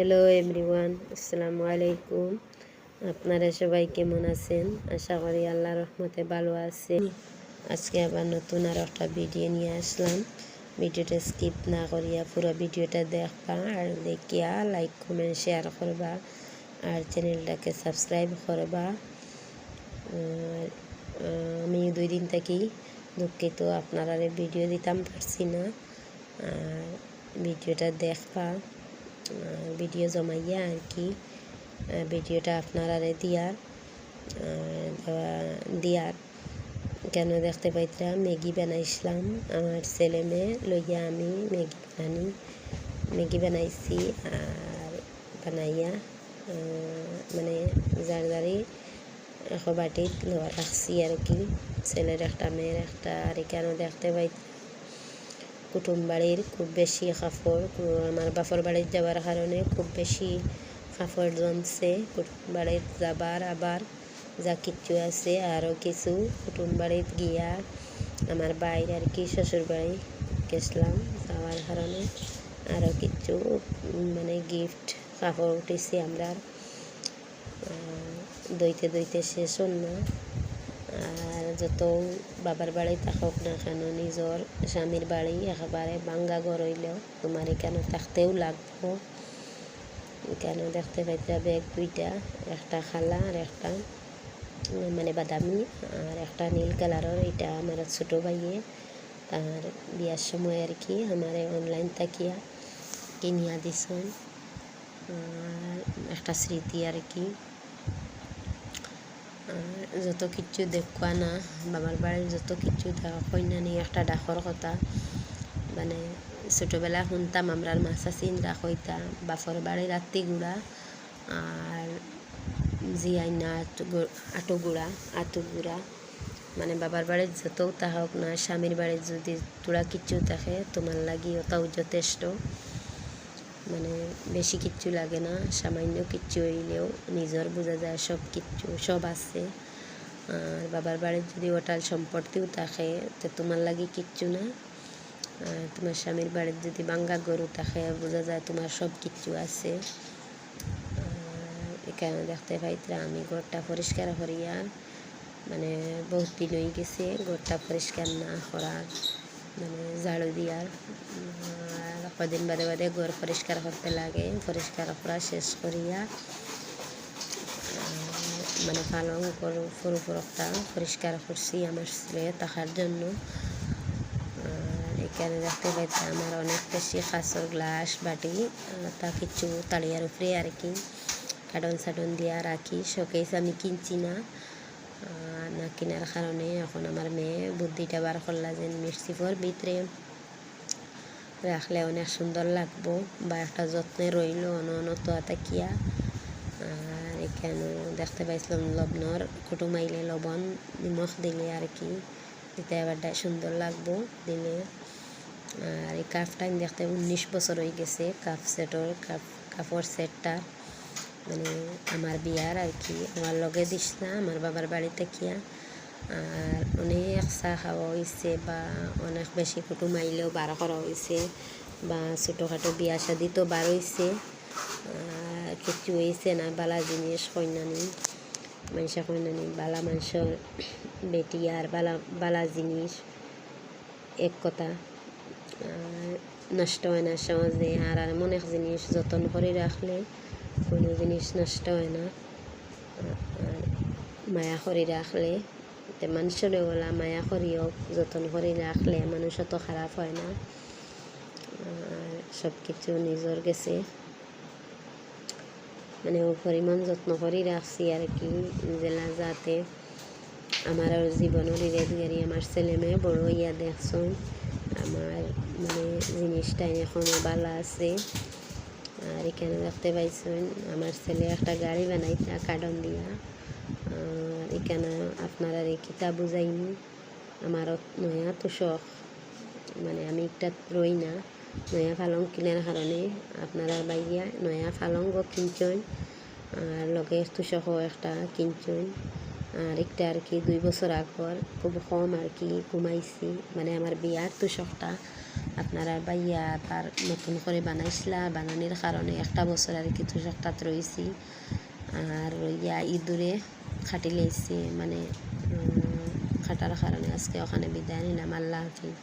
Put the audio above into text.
Hello everyone আসসালামু আলাইকুম আপনারা সবাই কেমন আছেন? আশা করি আল্লাহ রহমতে ভালো আছেন। আজকে আবার নতুন আর একটা ভিডিও নিয়ে আসলাম। ভিডিওটা স্কিপ না করিয়া পুরো ভিডিওটা দেখবা আর দেখিয়া লাইক কমেন্ট শেয়ার করবা আর চ্যানেলটাকে সাবস্ক্রাইব করবা। আমি দুই দিন থেকে দুঃখিত, আপনারা ভিডিও দিতাম পারছি না। আর ভিডিওটা দেখবা। ভিডিও জমাইয়া আর কি আর ভিডিওটা আপনারা দিয়ার দিয়ার। কেন দেখতে পাইতাম, ম্যাগি বানাইছিলাম। আমার ছেলে মেয়ে লইয়া আমি ম্যাগি বানানি। ম্যাগি বানাইছি আর বানাইয়া মানে যার যারি এখন বাটিত লওয়া রাখছি আর কি ছেলের একটা, মেয়ের একটা, আর কেন দেখতে পাই কুটুম বাড়ির খুব বেশি কাপড় আমার বাপর বাড়ির যাওয়ার কারণে খুব বেশি কাপড় জমছে। কুটুম বাড়ির যাবার আবার যা কিছু আছে আরও কিছু। কুটুম বাড়িত গিয়া আমার বাইরে আর কি শ্বশুর বাড়ি গেছিলাম যাওয়ার কারণে। আরও কিছু মানে গিফট কাপড় উঠেছি আমরা। দইতে দইতে শেষ না আর যত বাবার বাড়ি থাকুক না কেন নিজর স্বামীর বাড়ি একেবারে বাঙ্গা ঘর হইলেও তোমার এখানে থাকতেও লাগবো। কেন দেখতে পাইতে ব্যাগ দুইটা, একটা খালা আর একটা মানে বাদামি আর একটা নীল কালারের এটা আমার ছোটো ভাইয়ে। আর বিয়ার সময় আর কি আমার অনলাইন তাকিয়া কিনিয়া দিছন আর একটা স্মৃতি আর কি। যত কিছু দেখবা না বাবার বাড়ির যত কিছু কইনা নিয়ে একটা ডাকর কথা। মানে ছোটোবেলা শুনতাম আমরার মাছা চিন্তা কইতা বাপর বাড়ির রাত্রি গুড়া আর জিয়াইনা আটো গুড়া আটো গুড়া। মানে বাবার বাড়ির যতও থাকক না স্বামীর বাড়ির যদি তোরা কিচ্ছু থাকে তোমার লাগি ওটাও যথেষ্ট মানে বেশি কিচ্ছু লাগে না, সামান্য কিচ্ছু হইলেও নিজের বোঝা যায় সব কিচ্ছু, সব আছে। আর বাবার বাড়ির যদি ওটাল সম্পত্তিও থাকে, তো তোমার লাগে কিচ্ছু না। আর তোমার স্বামীর বাড়ির যদি বাঙ্গা গরু থাকে, বোঝা যায় তোমার সব কিচ্ছু আছে। এখানে দেখতে পাইতরা আমি ঘরটা পরিষ্কার করিয়া মানে বহুত দিন হয়ে গেছে ঘরটা পরিষ্কার না করার। মানে ঝাড়ু দিয়ার কদিন বাদে বাদে ঘর পরিষ্কার করতে লাগে পরিষ্কার করা শেষ করিয়া মানে পালং ফুরু ফুরকটা পরিষ্কার করছি আমার ছেলে থাকার জন্য। এখানে দেখতে পাইতে আমার অনেক বেশি কাঁচর গ্লাস বাটি তা কিছু তাড়িয়ার উপরে আর কি কার্টন সাটন দিয়া রাখি শোকেস আমি কিনছি না। না কেনার কারণে এখন আমার মেয়ে বুদ্ধিটা বার করলা যে মির্চিফর ভিতরে রাখলে অনেক সুন্দর লাগবো বা একটা যত্নে রইল অন অন তো তাকিয়া আর এখানে দেখতে পাইছিলাম লবণর কুটুম আইলে লবণ, নিমখ দিলে আর কি, দিতে এবারটা সুন্দর লাগবো দিলে। আর এই আমি দেখতে উনিশ বছর হয়ে গেছে কাপ সেটর কাপ কাপড় সেটটা। মানে আমার বিয়ার আর কি। আমার লগে দিস না, আমার বাবার বাড়িতে কিয়া। আর অনেক চা খাওয়া হয়েছে বা অনেক বেশি কুটুম আইলেও বার করা হয়েছে বা ছোটোখাটো বিয়া শাদি তো বার হয়েছে কিছু হয়েছে না, বালা জিনিস কন্যানি মানুষে কন্যানি বালা মানুষের বেটি আর বালা বালা জিনিস, এক কথা। নষ্ট হয় না সহজে। আর আর এক জিনিস যত্ন করে রাখলে কোনো জিনিস নষ্ট হয় না। মায়া করে রাখলে তে মানুষেরও ওলা মায়া করিও যত্ন করে রাখলে মানুষ তো খারাপ হয় না। আর সব কিছু নিজের গেছে। মানে ও পরিমাণ যত্ন করে রাখছি আর কি জেলা যাতে আমার জীবনের ইরেদ গাড়ি আমার ছেলে মেয়ে বড় ইয়া দেখছন আমার মানে জিনিসটা এখনও ভালো আছে। আর এখানে দেখতে পাইছেন, আমার ছেলে একটা গাড়ি বানাইছে কার্টন দিয়া। আর এখানে আপনারা এই কিতাব বুঝাইনি আমার নয়া তো শখ মানে আমি একটা রই না, নয়া ফালং কিনার কারণে আপনারা বাইয়া নয়া ফালংও কিনছেন, আর লগে তুষকও একটা কিনছেন। আর একটা আর কি, দুই বছর আগর খুব কম আর কি ঘুমাইছি। মানে আমার বিয়ার তুষকটা আপনারা বাইয়া আবার নতুন করে বানাইছিলা, বানানির কারণে একটা বছর আর কি তুষকটাত রয়েছি আর ইয়া ইঁদুরে খাটি লাইছি মানে খাটার কারণে আজকে ওখানে বিদায় নিলাম, আল্লাহ হাফিজ।